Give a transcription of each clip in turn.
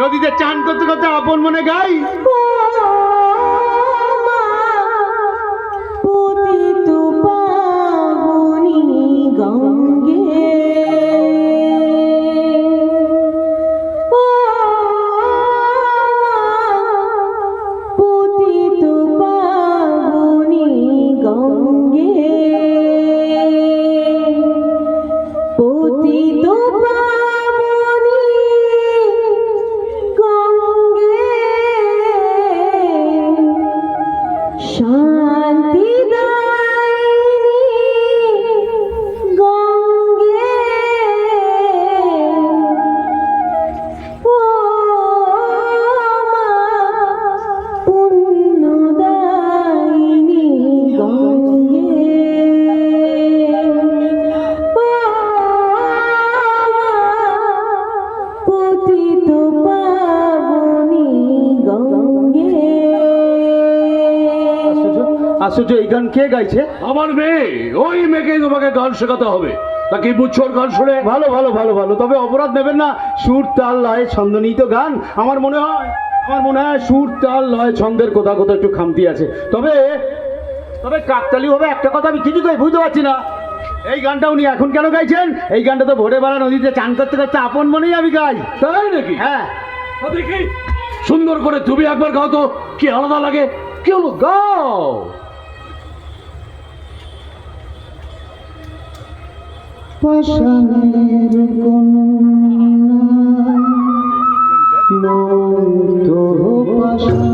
নদীতে চান করতে করতে আপন মনে গাই। আশ্চর্য এই গান কে গাইছে? আমার মেয়ে ওই মেয়েকে তোমাকে গান শেখাতে হবে। তা কি বুঝছ ওর গান শুনে? ভালো ভালো ভালো ভালো। তবে অপরাধ নেবেন না সুর তাল লয় ছন্দ নিই তো গান। আমার মনে হয় আমার মনে হয় সুর তাল লয় ছন্দের কোথাও কোথাও একটু খামতি আছে। তবে তবে কাকতালি হবে একটা কথা আমি কিছুতেই বুঝতে পারছি না। এই গানটা উনি এখন কেন গাইছেন? এই গানটা তো ভোরে বেলা নদীতে চান করতে করতে আপন মনেই আমি গাই। তাই নাকি? হ্যাঁ। দেখি সুন্দর করে তুমি একবার গাও তো কি আলাদা লাগে? কি হলো গাও। পাষাণের কন্যা নৌত পাষাণ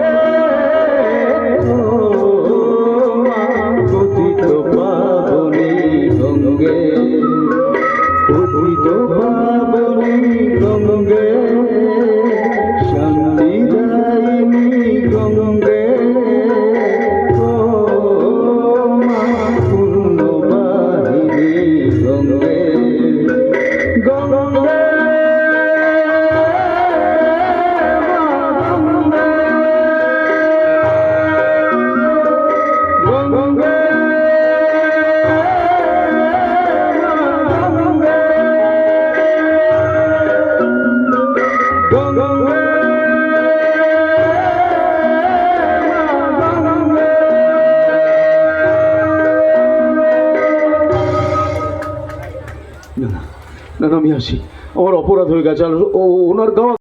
না আমি আসি। আমার অপরাধ হয়ে গেছে আর ওনার গাওয়া